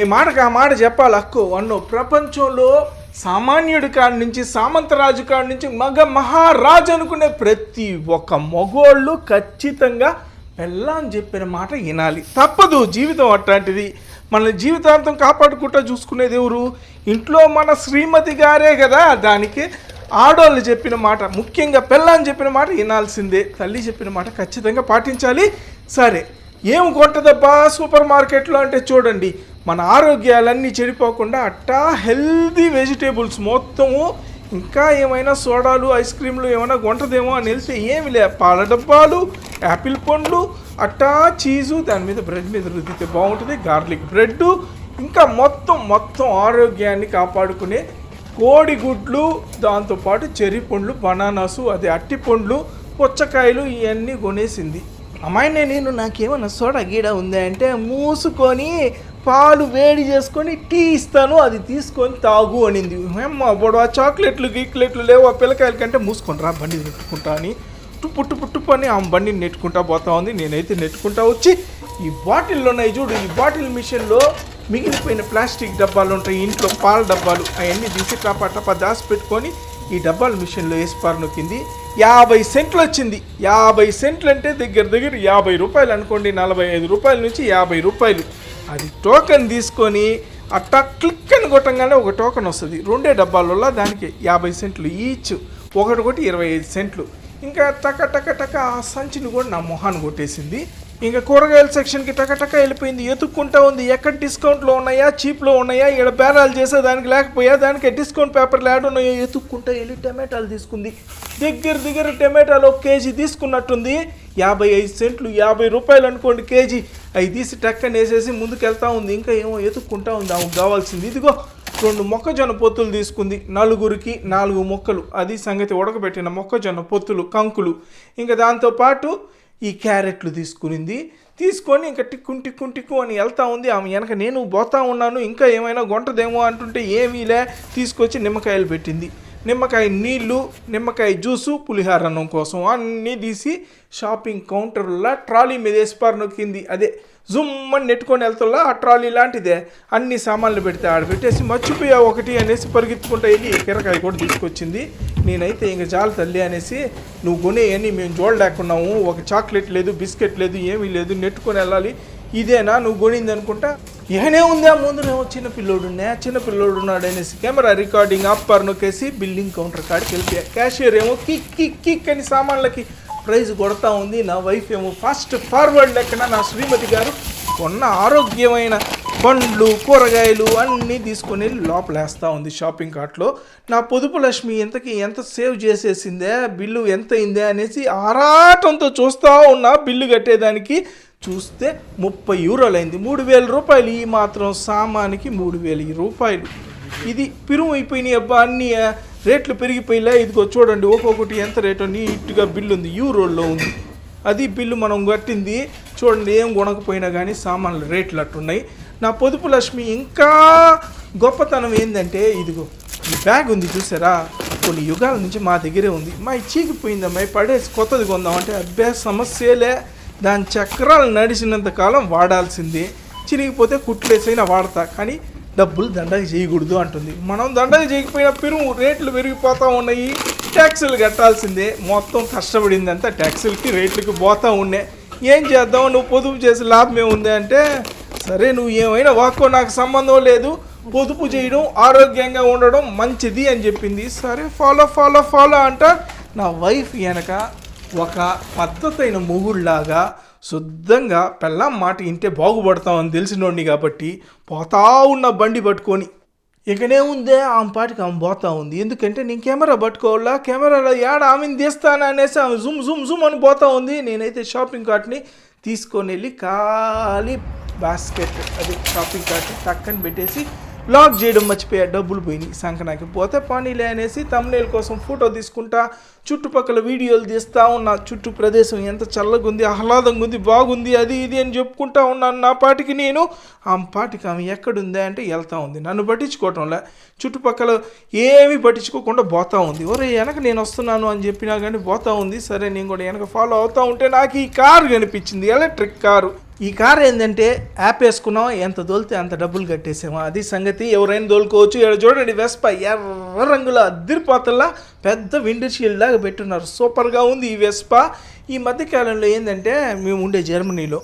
ఈ మాటకు ఆ మాట చెప్పాలి అక్కు. అన్ను ప్రపంచంలో సామాన్యుడి కాడి నుంచి సామంతరాజు కాడి నుంచి మగ మహారాజు అనుకునే ప్రతి ఒక్క మగోళ్ళు ఖచ్చితంగా పెళ్ళని చెప్పిన మాట వినాలి. తప్పదు జీవితం అట్లాంటిది. మన జీవితాంతం కాపాడుకుంటా చూసుకునేది ఎవరు? ఇంట్లో మన శ్రీమతి గారే కదా. దానికి ఆడోళ్ళు చెప్పిన మాట ముఖ్యంగా పెళ్ళని చెప్పిన మాట వినాల్సిందే. తల్లి చెప్పిన మాట ఖచ్చితంగా పాటించాలి. సరే ఏం కొంటదబ్బా? సూపర్ మార్కెట్లో అంటే చూడండి మన ఆరోగ్యాలన్నీ చెడిపోకుండా అట్టా హెల్దీ వెజిటేబుల్స్ మొత్తము ఇంకా ఏమైనా సోడాలు ఐస్ క్రీమ్లు ఏమైనా కొంటదేమో అని వెళ్తే ఏమి లే పాల డబ్బాలు యాపిల్ పండ్లు అట్టా చీజు దాని మీద బ్రెడ్ మీద రుద్దితే బాగుంటుంది గార్లిక్ బ్రెడ్ ఇంకా మొత్తం మొత్తం ఆరోగ్యాన్ని కాపాడుకునే కోడిగుడ్లు దాంతోపాటు చెర్రీ పండ్లు బనానాసు అది అట్టి పండ్లు పుచ్చకాయలు ఇవన్నీ కొనేసింది. అమ్మాయి నేను నాకేమన్నా సోడా గీడ ఉందా అంటే మూసుకొని పాలు వేడి చేసుకొని టీ ఇస్తాను అది తీసుకొని తాగు అనింది. అప్పుడు ఆ చాక్లెట్లు గీక్లెట్లు లేవు ఆ పిల్లకాయల కంటే మూసుకొని రా బండి నెట్టుకుంటా అని. టుప్పు టుప్పు టుప్పు అని ఆ బండిని నెట్టుకుంటా పోతా ఉంది. నేనైతే నెట్టుకుంటా వచ్చి ఈ బాటిల్లో ఉన్నాయి చూడు ఈ బాటిల్ మిషన్లో మిగిలిపోయిన ప్లాస్టిక్ డబ్బాలు ఉంటాయి ఇంట్లో పాల డబ్బాలు అవన్నీ తీసి టపా టపా దాచి పెట్టుకొని ఈ డబ్బాల మిషన్లో వేసి పారు నొక్కింది. యాభై సెంట్లు వచ్చింది. యాభై సెంట్లు అంటే దగ్గర దగ్గర యాభై రూపాయలు అనుకోండి నలభై ఐదు రూపాయల నుంచి యాభై రూపాయలు. అది టోకెన్ తీసుకొని అట్టా క్లిక్ అని కొట్టంగానే ఒక టోకెన్ వస్తుంది. రెండే డబ్బాలలో దానికి యాభై సెంట్లు ఈచ్ ఒకటి ఒకటి ఇరవై ఐదు సెంట్లు. ఇంకా టక టక టక ఆ సంచిని కూడా నా మొహాన్ని కొట్టేసింది. ఇంకా కూరగాయల సెక్షన్కి టకటక వెళ్ళిపోయింది. ఎతుక్కుంటా ఉంది. ఎక్కడ డిస్కౌంట్లో ఉన్నాయా? చీప్లో ఉన్నాయా? ఇక్కడ బేరాలు చేసే దానికి లేకపోయా? దానికి డిస్కౌంట్ పేపర్లు యాడ్ ఉన్నాయో? ఎత్తుక్కుంటా వెళ్ళి టమాటాలు తీసుకుంది. దగ్గర దగ్గర టమాటాలు ఒక కేజీ తీసుకున్నట్టుంది. యాభై ఐదు సెంట్లు యాభై రూపాయలు అనుకోండి కేజీ. అవి తీసి టక్కని వేసేసి ముందుకెళ్తా ఉంది. ఇంకా ఏమో ఎతుక్కుంటా ఉంది. ఆమెకు కావాల్సింది. ఇదిగో రెండు మొక్కజొన్న పొత్తులు తీసుకుంది. నలుగురికి నాలుగు మొక్కలు. అది సంగతి ఉడకబెట్టిన మొక్కజొన్న పొత్తులు కంకులు. ఇంకా దాంతోపాటు ఈ క్యారెట్లు తీసుకునింది. తీసుకొని ఇంకా టిక్కుని టిక్కుని టిక్కు అని వెళ్తా ఉంది. ఆమె వెనక నేను పోతా ఉన్నాను. ఇంకా ఏమైనా గొంటదేమో అంటుంటే ఏమీలే తీసుకొచ్చి నిమ్మకాయలు పెట్టింది. నిమ్మకాయ నీళ్ళు నిమ్మకాయ జ్యూసు పులిహార అన్నం కోసం అన్నీ తీసి షాపింగ్ కౌంటర్లో ట్రాలీ మీద వేసిపారు నొక్కింది. అదే జుమ్ అని నెట్టుకొని వెళ్తుల్లా ఆ ట్రాలీ లాంటిదే. అన్ని సామాన్లు పెడితే ఆడ పెట్టేసి మర్చిపోయా ఒకటి అనేసి పరిగెత్తుకుంటా వెళ్ళి కిరకాయ కూడా తీసుకొచ్చింది. నేనైతే ఇంక చాలు తల్లి అనేసి నువ్వు కొనేయని మేము చూడలేకున్నాము ఒక చాక్లెట్ లేదు బిస్కెట్ లేదు ఏమీ లేదు నెట్టుకొని వెళ్ళాలి. ఇదేనా? నువ్వు కొనింది అనుకుంటా? ఏనే ఉందా? ముందునేమో చిన్న పిల్లోడు ఉన్నా చిన్న పిల్లోడు ఉన్నాడు అనేసి కెమెరా రికార్డింగ్ అప్పర్ నొక్కేసి బిల్డింగ్ కౌంటర్ కాడికి వెళ్ళిపోయా క్యాషియర్ ఏమో కిక్ కిక్ కిక్ అని సామాన్లకి ప్రైజ్ కొడతా ఉంది. నా వైఫ్ ఏమో ఫాస్ట్ ఫార్వర్డ్ లెక్కన నా శ్రీమతి గారు కొన్న ఆరోగ్యమైన పండ్లు కూరగాయలు అన్నీ తీసుకొని లోపలేస్తూ ఉంది షాపింగ్ కార్ట్లో. నా పొదుపు లక్ష్మి ఎంతకి ఎంత సేవ్ చేసేసిందే? బిల్లు ఎంత అయిందే అనేసి ఆరాటంతో చూస్తూ ఉన్నా బిల్లు కట్టేదానికి. చూస్తే ముప్పై యూరోలు అయింది మూడు వేల రూపాయలు ఈ మాత్రం సామానికి మూడు వేల రూపాయలు. ఇది పిరుము అయిపోయినాయి అబ్బా అన్ని రేట్లు పెరిగిపోయిలే. ఇదిగో చూడండి ఒక్కొక్కటి ఎంత రేటు నీట్గా బిల్లు ఉంది యూరోల్లో ఉంది. అది బిల్లు మనం కట్టింది చూడండి ఏం కొనకపోయినా కానీ సామాన్లు రేట్లు అట్టున్నాయి. నా పొదుపు లక్ష్మి ఇంకా గొప్పతనం ఏంటంటే ఇదిగో ఈ బ్యాగ్ ఉంది చూసారా? కొన్ని యుగాల నుంచి మా దగ్గరే ఉంది. మా చీకిపోయిందమ్మా పడేసి కొత్తది కొందామంటే అబ్బే సమస్యలే. దాని చక్రాలు నడిచినంత కాలం వాడాల్సిందే. చిరిగిపోతే కుట్లేసైనా వాడతా కానీ డబ్బులు దండగ చేయకూడదు అంటుంది. మనం దండగ చేయకపోయినా పెరుగు రేట్లు పెరిగిపోతూ ఉన్నాయి. ట్యాక్సులు కట్టాల్సిందే. మొత్తం కష్టపడిందంతా ట్యాక్సులకి రేట్లకి పోతూ ఉన్నాయి. ఏం చేద్దాం? నువ్వు పొదుపు చేసే లాభం ఏముంది అంటే సరే నువ్వు ఏమైనా వాక్కో నాకు సంబంధం లేదు. పొదుపు చేయడం ఆరోగ్యంగా ఉండడం మంచిది అని చెప్పింది. సరే ఫాలో ఫాలో ఫాలో అంట నా వైఫ్ వెనక ఒక పద్ధతైన మొగుళ్ళలాగా శుద్ధంగా పెళ్ళం మాట ఇంటే బాగుపడతామని తెలిసినోడిని కాబట్టి పోతా ఉన్న బండి పట్టుకొని ఇకనే ఉందే ఆమె పాటికి ఆమె పోతా ఉంది. ఎందుకంటే నేను కెమెరా పట్టుకోవాలా కెమెరాలో ఏడ ఆమెను తీస్తాను అనేసి ఆమె జుమ్ జుమ్ జుమ్ అని పోతా ఉంది. నేనైతే షాపింగ్ కార్ట్ని తీసుకొని వెళ్ళి ఖాళీ బాస్కెట్ అది షాపింగ్ కార్ట్ టక్కని పెట్టేసి లాక్ చేయడం మర్చిపోయా. డబ్బులు పోయినాయి. సంకనాకి పోతే పానీలే అనేసి తమ్నేల్ కోసం ఫోటో తీసుకుంటా చుట్టుపక్కల వీడియోలు తీస్తా ఉన్నా. చుట్టూ ప్రదేశం ఎంత చల్లగా ఉంది ఆహ్లాదంగా ఉంది బాగుంది అది ఇది అని చెప్పుకుంటా ఉన్నాను. నా పాటికి నేను ఆమె పాటికి ఆమె ఎక్కడుందా అంటే వెళ్తా ఉంది. నన్ను పట్టించుకోవటంలే. చుట్టుపక్కల ఏమీ పట్టించుకోకుండా పోతా ఉంది. ఒరే వెనక నేను వస్తున్నాను అని చెప్పినా కానీ పోతా ఉంది. సరే నేను కూడా వెనక ఫాలో అవుతూ ఉంటే నాకు ఈ కారు కనిపించింది. Electric car. ఈ కార్ ఏంటంటే యాప్ వేసుకున్నాం ఎంత దోలితే అంత డబ్బులు కట్టేసామా అది సంగతి ఎవరైనా దోలుకోవచ్చు. ఇక్కడ చూడండి వెస్ప ఎర్ర రంగుల అద్దరిపోతల్లా పెద్ద విండో షీల్డ్ లాగా పెట్టున్నారు. సూపర్గా ఉంది ఈ వెస్ప. ఈ మధ్యకాలంలో ఏంటంటే మేము ఉండే జర్మనీలో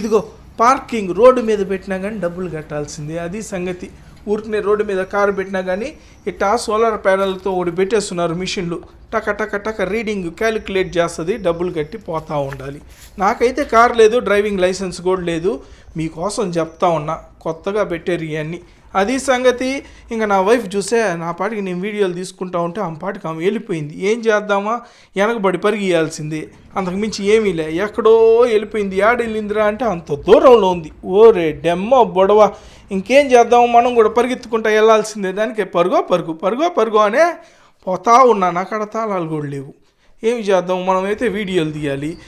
ఇదిగో పార్కింగ్ రోడ్డు మీద పెట్టినా కానీ డబ్బులు కట్టాల్సిందే. అది సంగతి. ఊరికి రోడ్డు మీద కారు పెట్టినా కానీ ఇట్టా సోలార్ ప్యానెల్తో ఒకటి పెట్టేస్తున్నారు మిషన్లు. టక టక టక రీడింగ్ క్యాలిక్యులేట్ చేస్తుంది డబ్బులు కట్టి పోతూ ఉండాలి. నాకైతే కార్ లేదు డ్రైవింగ్ లైసెన్స్ కూడా లేదు. మీకోసం చెప్తా ఉన్నా కొత్తగా పెట్టారు ఇవన్నీ అది సంగతి. ఇంకా నా వైఫ్ చూసే నా పాటికి నేను వీడియోలు తీసుకుంటా ఉంటే ఆ పాటికి ఆమె వెళ్ళిపోయింది. ఏం చేద్దామా? వెనకబడి పరిగియాల్సిందే. అంతకు మించి ఏమీ లే. ఎక్కడో వెళ్ళిపోయింది. యాడ వెళ్ళిందిరా అంటే అంత దూరంలో ఉంది. ఓరే డెమ్మ బొడవ. ఇంకేం చేద్దాము మనం కూడా పరిగెత్తుకుంటా వెళ్ళాల్సిందే. దానికి పరుగో పరుగు పరుగో పరుగో అనే పోతా ఉన్నా. నాకు అక్కడ తాళాలు కూడా లేవు. ఏమి చేద్దాం? మనమైతే వీడియోలు తీయాలి.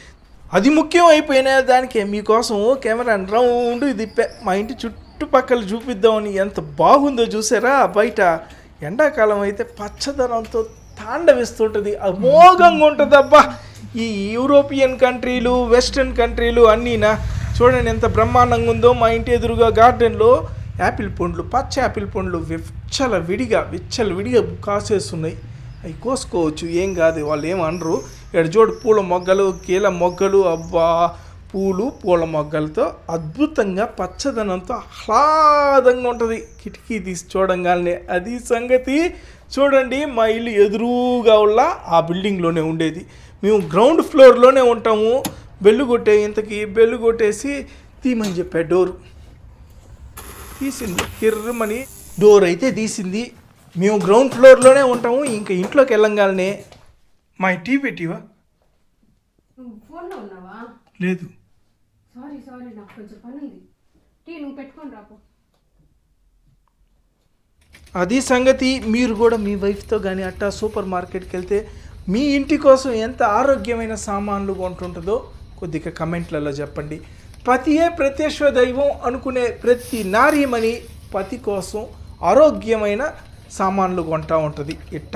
అది ముఖ్యం అయిపోయిన దానికి. మీకోసం కెమెరా రౌండ్ దిప్పే మా ఇంటి చుట్టుపక్కల చూపిద్దామని ఎంత బాగుందో చూసారా? బయట ఎండాకాలం అయితే పచ్చదనంతో తాండవిస్తుంటుంది. అమోఘంగా ఉంటుంది అబ్బా. ఈ యూరోపియన్ కంట్రీలు వెస్ట్రన్ కంట్రీలు అన్నీనా చూడండి ఎంత బ్రహ్మాండంగా ఉందో. మా ఇంటి ఎదురుగా గార్డెన్లో యాపిల్ పండ్లు పచ్చ యాపిల్ పండ్లు విచ్చల విడిగా విచ్చల విడిగా కాసేస్తున్నాయి. అవి కోసుకోవచ్చు. ఏం కాదు వాళ్ళు ఏమనరు ఇక్కడ చూడు పూల మొగ్గలు కీల మొగ్గలు అబ్బా. పూలు పూల మొగ్గలతో అద్భుతంగా పచ్చదనంతో ఆహ్లాదంగా ఉంటుంది. కిటికీ తీసి చూడంగానే అది సంగతి. చూడండి మా ఇల్లు ఎదురుగా ఉల్ల ఆ బిల్డింగ్లోనే ఉండేది. మేము గ్రౌండ్ ఫ్లోర్లోనే ఉంటాము. బెల్లు కొట్టే ఇంతకి బెల్లు కొట్టేసి తీమని చెప్పా డోరు. తీసింది. కిర్రమని డోర్ అయితే తీసింది. మేము గ్రౌండ్ ఫ్లోర్లోనే ఉంటాము. ఇంకా ఇంట్లోకి వెళ్ళంగానే మా టీ పెట్టివా? లేదు. సారీ సారీ నాకు కొంచెం పని ఉంది టీ నువ్వు పెట్టుకొని రాపో. అది సంగతి మీరు కూడా మీ వైఫ్తో కానీ అట్టా సూపర్ మార్కెట్కి వెళ్తే మీ ఇంటి కోసం ఎంత ఆరోగ్యమైన సామాన్లు కొంటుంటుందో కొద్దిగా కమెంట్లలో చెప్పండి. పతియే ప్రత్యక్ష దైవం అనుకునే ప్రతి నారీమణి పతి కోసం ఆరోగ్యమైన సామాన్లు కొంటా ఉంటుంది. ఇట్ట.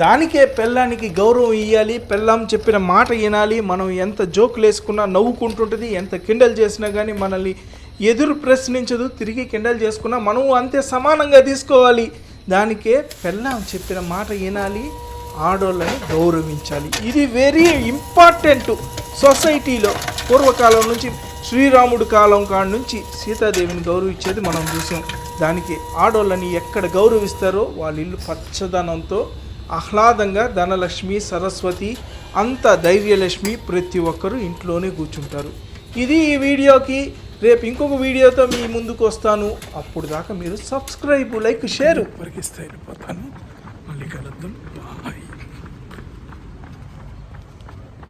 దానికే పెళ్ళానికి గౌరవం ఇవ్వాలి పెళ్ళాం చెప్పిన మాట వినాలి మనం ఎంత జోకులు వేసుకున్నా నవ్వుకుంటుంటుంది ఎంత కిండల్ చేసినా కానీ మనల్ని ఎదురు ప్రశ్నించదు తిరిగి కిండల్ చేసుకున్నా మనం అంతే సమానంగా తీసుకోవాలి. దానికే పెళ్ళాం చెప్పిన మాట వినాలి ఆడోళ్ళని గౌరవించాలి. ఇది వెరీ ఇంపార్టెంట్ సొసైటీలో. పూర్వకాలం నుంచి శ్రీరాముడు కాలం కాడ నుంచి సీతాదేవిని గౌరవించేది మనం చూసాం. దానికి ఆడోళ్ళని ఎక్కడ గౌరవిస్తారో వాళ్ళ ఇల్లు పచ్చదనంతో ఆహ్లాదంగా ధనలక్ష్మి సరస్వతి అంత ధైర్యలక్ష్మి ప్రతి ఒక్కరూ ఇంట్లోనే కూర్చుంటారు. ఇది ఈ వీడియోకి. రేపు ఇంకొక వీడియోతో మీ ముందుకు వస్తాను. అప్పుడు దాకా మీరు సబ్స్క్రైబ్ లైక్ షేర్. వరకు వెళ్ళిపోతాను మళ్ళీ కలుద్దాం.